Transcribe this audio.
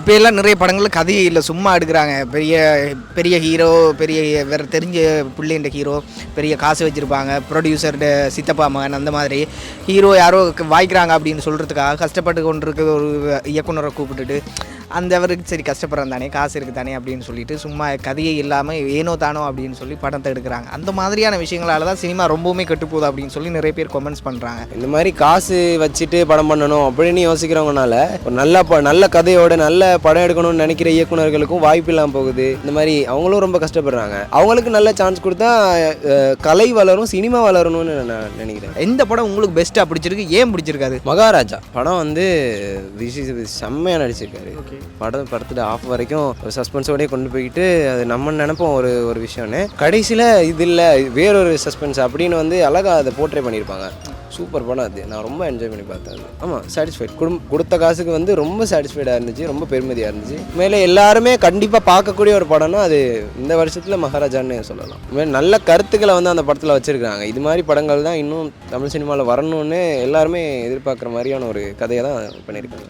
இப்போ எல்லாம் நிறைய படங்களில் கதையே இல்லை. சும்மா எடுக்கிறாங்க. பெரிய பெரிய ஹீரோ பெரிய வேறு தெரிஞ்ச பிள்ளைன்ற ஹீரோ பெரிய காசு வச்சுருப்பாங்க. ப்ரொடியூசர் சித்தப்பா மகன் அந்த மாதிரி ஹீரோ யாரோ வாய்க்கிறாங்க அப்படின்னு சொல்கிறதுக்காக கஷ்டப்பட்டு கொண்டிருக்க ஒரு இயக்குனரை கூப்பிட்டுட்டு அந்த அவருக்கு சரி கஷ்டப்படுறேன் தானே காசு இருக்கு தானே அப்படின்னு சொல்லிட்டு சும்மா கதையே இல்லாமல் ஏனோ தானோ அப்படின்னு சொல்லி படத்தை எடுக்கிறாங்க. அந்த மாதிரியான விஷயங்களால தான் சினிமா ரொம்பவுமே கெட்டுப்போகுது அப்படின்னு சொல்லி நிறைய பேர் கமெண்ட்ஸ் பண்ணுறாங்க இந்த மாதிரி காசு வச்சுட்டு படம் பண்ணணும் அப்படின்னு யோசிக்கிறவங்கனால நல்ல ப நல்ல கதையோட நல்ல படம் எடுக்கணும்னு நினைக்கிற இயக்குனர்களுக்கும் வாய்ப்பு இல்லாமல் போகுது. இந்த மாதிரி அவங்களும் ரொம்ப கஷ்டப்படுறாங்க. அவங்களுக்கு நல்ல சான்ஸ் கொடுத்தா கலை வளரும் சினிமா வளரணும்னு நான் நினைக்கிறேன். எந்த படம் உங்களுக்கு பெஸ்ட்டாக பிடிச்சிருக்கு? ஏன் பிடிச்சிருக்காது? மகாராஜா படம் வந்து ரிஷி செம்மையாக நடிச்சிருக்காரு. படம் படத்தில் ஆஃப் வரைக்கும் ஒரு சஸ்பென்ஸோடய கொண்டு போய்கிட்டு அது நம்ம நினைப்போம் ஒரு ஒரு விஷயம்னு. கடைசியில் இது இல்லை வேறொரு சஸ்பென்ஸ் அப்படின்னு வந்து அழகாக அதை போர்ட்ரே பண்ணியிருப்பாங்க. சூப்பர் படம் அது. நான் ரொம்ப என்ஜாய் பண்ணி பார்த்தேன் அது. ஆமாம் சாட்டிஸ்ஃபைட் குடும் கொடுத்த காசுக்கு வந்து ரொம்ப சாட்டிஸ்ஃபைடாக இருந்துச்சு ரொம்ப பெருமதியாக இருந்துச்சு. மேலே எல்லாருமே கண்டிப்பாக பார்க்கக்கூடிய ஒரு படம்னா அது இந்த வருஷத்தில் மகாராஜான்னு சொல்லலாம். உண்மையிலே நல்ல கருத்துக்களை வந்து அந்த படத்தில் வச்சுருக்காங்க. இது மாதிரி படங்கள் தான் இன்னும் தமிழ் சினிமாவில் வரணும்னு எல்லாருமே எதிர்பார்க்குற மாதிரியான ஒரு கதையை தான் பண்ணியிருக்காங்க.